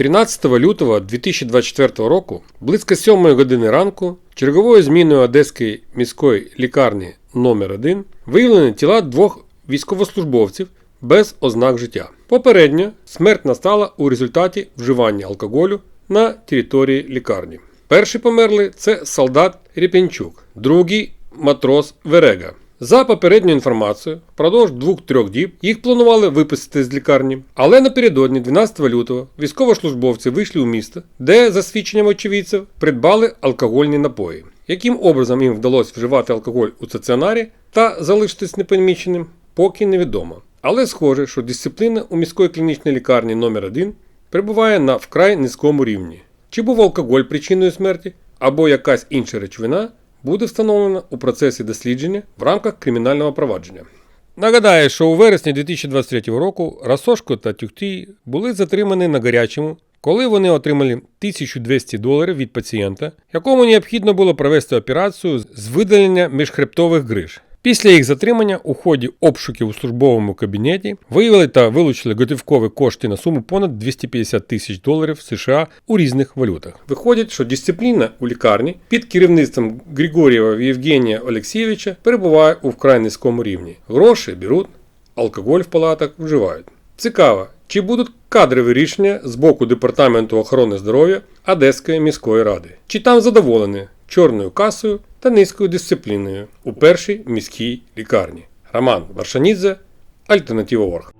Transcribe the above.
13 лютого 2024 року, близько 7 години ранку, черговою зміною Одеської міської лікарні номер 1 виявлені тіла двох військовослужбовців без ознак життя. Попередньо смерть настала у результаті вживання алкоголю на території лікарні. Перший померлий це солдат Ріпінчук, другий матрос Верега. За попередньою інформацією, впродовж 2-3 діб їх планували виписати з лікарні, але напередодні 12 лютого військовослужбовці вийшли у місто, де, за свідченням очевидців, придбали алкогольні напої. Яким образом їм вдалося вживати алкоголь у стаціонарі та залишитись непоміченим, поки невідомо. Але схоже, що дисципліна у міської клінічній лікарні номер 1 перебуває на вкрай низькому рівні. Чи був алкоголь причиною смерті або якась інша речовина, буде встановлена у процесі дослідження в рамках кримінального провадження. Нагадаю, що у вересні 2023 року Расошко та Тюхтій були затримані на гарячому, коли вони отримали 1200 доларів від пацієнта, якому необхідно було провести операцію з видалення міжхребтових гриж. Після їх затримання у ході обшуків у службовому кабінеті виявили та вилучили готівкові кошти на суму понад 250 тисяч доларів США у різних валютах. Виходить, що дисципліна у лікарні під керівництвом Григорєва Євгенія Олексійовича перебуває у вкрай низькому рівні. Гроші беруть, алкоголь в палатах вживають. Цікаво, чи будуть кадрові рішення з боку Департаменту охорони здоров'я Одеської міської ради? Чи там задоволені чорною касою та низькою дисципліною у першій міській лікарні? Роман Варшанідзе, Альтернатива Орг.